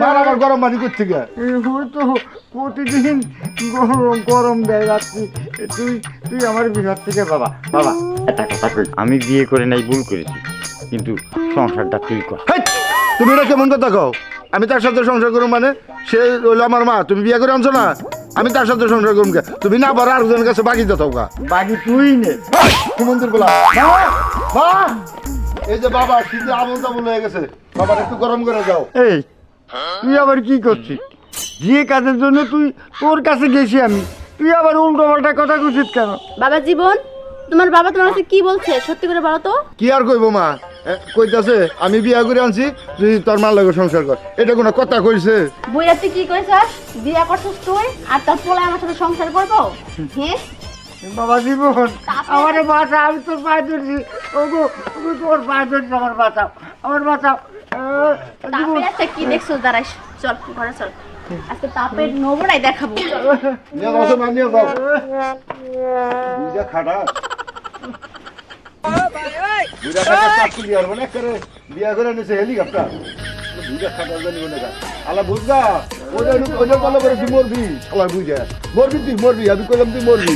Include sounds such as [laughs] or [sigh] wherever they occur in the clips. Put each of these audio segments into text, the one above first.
মার আবার গরম পানি করতে গিয়া হয়তো প্রতিদিন গরম গরম দেয় রাত্রি। তুই তুই আমার বিহার থেকে বাবা বাবা। একটা কথা কই আমি বিয়ে করে নাই ভুল করেছি। কিন্তু সংসারটা তুই কর। তুমি এটা কেমন কথা কও? আমি তার সাথে সংসার করুম মানে? সে হইল আমার মা তুমি বিয়ে করে আনছো না? আমি তার সাথে সংসার করুম কে? তুমি না পারো আরেকজনের কাছে বাকি দিতে গা বাকি তুই নে। সুমন্দির বলা? এই যে বাবা শীতে আমল তামল হয়ে গেছে। বাবার একটু গরম করে যাও এই তুই আবার কি করছিস? যে কাজের জন্য তুই তোর কাছে গেছি আমি। তুই আবার উল্টো পাল্টা কথা কুচিত কেন? বাবা জীবন তোমার বাবা তোমার কাছে কি বলছে? সত্যি করে বলো তো। কি আর কইবো মা? কইতাছে আমি বিয়া করে আনছি তুই তোর মার লগে সংসার কর। এটা কোনো কথা কইছে? বইরা তুই কি করেছিস বিয়া করছিস তুই? আর তোর পোলা আমার সাথে সংসার করব? হ্যাঁ? বাবা জীবন আমার বাঁচা আমি তোর পায়ে ধরছি। ওগো ওগো তোর পায়ে ধরছি আমার বাঁচাও আমার বাঁচাও তাপের একটা কি দেখছ? দাঁড়াই চল ঘরে চল। আজকে তাপের নবরাই দেখাবো। নিয়ে যাও মা নিয়ে যাও। বুঝা খাটা। বুঝা খাটা তুলি আর মনে করে। বিয়া করে নিছে হেলিকপ্টার। বুঝা খাটা জানি মনে কর আলা বুঝগা ওটা ওটা বলে করে তুই মরবি। শালা বুঝা। মরবি তুই মরবি। আমি কইলাম তুই মরবি।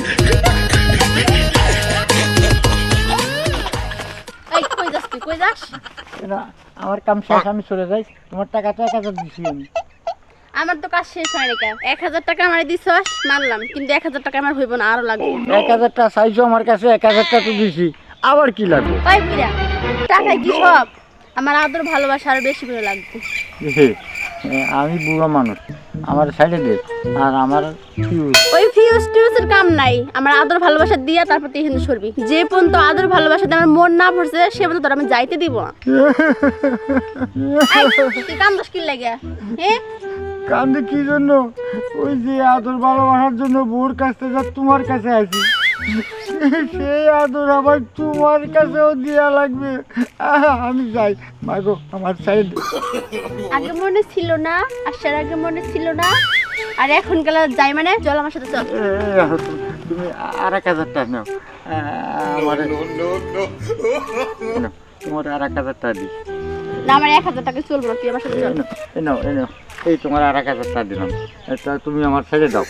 যাস। তুই না আমার কাম শেষ আমি চলে যাই। তোমার টাকা তো এক হাজার দিছি আমি। আমার তো কাজ শেষ হয় রেখা এক হাজার টাকা আমার দিছস? মানলাম কিন্তু এক হাজার টাকা আমার হইব না আরও লাগবে। এক হাজারটা চাইছো আমার কাছে এক হাজারটা তো দিছি। আবার কি লাগবে? ওই বুড়া টাকায় কি সব? আমার আদর ভালোবাসা আরও বেশি করে লাগবে। আমি বুড়ো মানুষ। আমার সাইডে দে আর আমার ফিউজ ওই ফিউজ টিউজের কাম নাই। আমার আদর ভালোবাসা দিয়া তারপর তুই এখানে সরবি। যে পর্যন্ত আদর ভালোবাসা আমার মন না পড়ছে সে পর্যন্ত আমি যাইতে দিব। [laughs] না তুই কাম দশ কিল লাগে? হ্যাঁ কান্দে কি জন্য? ওই যে আদর ভালোবাসার জন্য বোর কাছে যা তোমার কাছে আছি সেই আদর আবার তোমার কাছেও দেওয়া লাগবে। আমি যাই। মাগো আমার সাইড আগে মনে ছিল না আসার আগে মনে ছিল না আর এখন গেলে যাই মানে? চল আমার সাথে চল। তুমি আর এক হাজারটা নাও। আমার তোমার আর এক হাজারটা দিই। না আমার এক হাজার টাকা চলবো না তুই আমার সাথে চল। এই নাও, এই নাও। এই তোমার আর এক হাজারটা দিলাম। এটা তুমি আমার সাইডে দাও।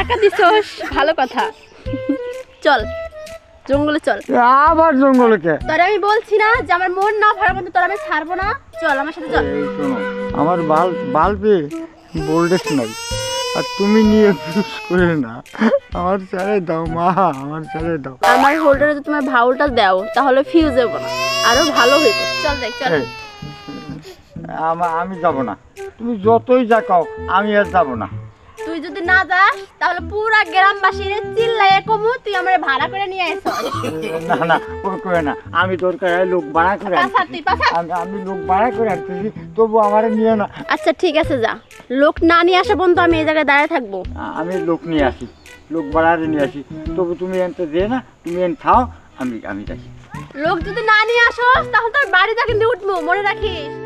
টাকা দিছস? ভালো কথা। চল জঙ্গলে চল। আবার জঙ্গলকে তোর আমি বলছি না যে আমার মন না ভরার মধ্যে তোর আমি ছাড়বো না। চল আমার সাথে চল। আমার বাল বাল্বে বোল্ডেস নাই। আর তুমি নিয়ে ইউজ করে না। আমার ছেড়ে দাও মা আমার ছেড়ে দাও। আমার হোল্ডারে যদি তোমার ভাউলটা দাও তাহলে ফিউজ হব না। আরও ভালো হইব। চল দেখ চল। আমি যাব না। তুমি যতই যা কাও আমি আর যাব না। যদি না যাস তাহলে পুরা গ্রামবাসীরে চিল্লাইয়ে কমু তুই আমার ভাড়া করে নিয়ে আইছ না না ওই করে না। আমি তোর কাছে লোক ভাড়া করে আনতেছি। তুই পাশা। আমি আমি লোক ভাড়া করে আনতেছি তবু আমার নিয়ে না। আচ্ছা ঠিক আছে যা। লোক না নিয়ে আসা পর্যন্ত আমি এই জায়গায় দাঁড়িয়ে থাকব। আ- আমি লোক নিয়ে আসি। লোক ভাড়ারে নিয়ে আসি। তবু তুমি এনতে দে না তুমি এন খাও আমি আমি যাই। লোক যদি না নিয়ে আসো তাহলে তোর বাড়িতে কিন্তু উঠবো মনে রাখিস?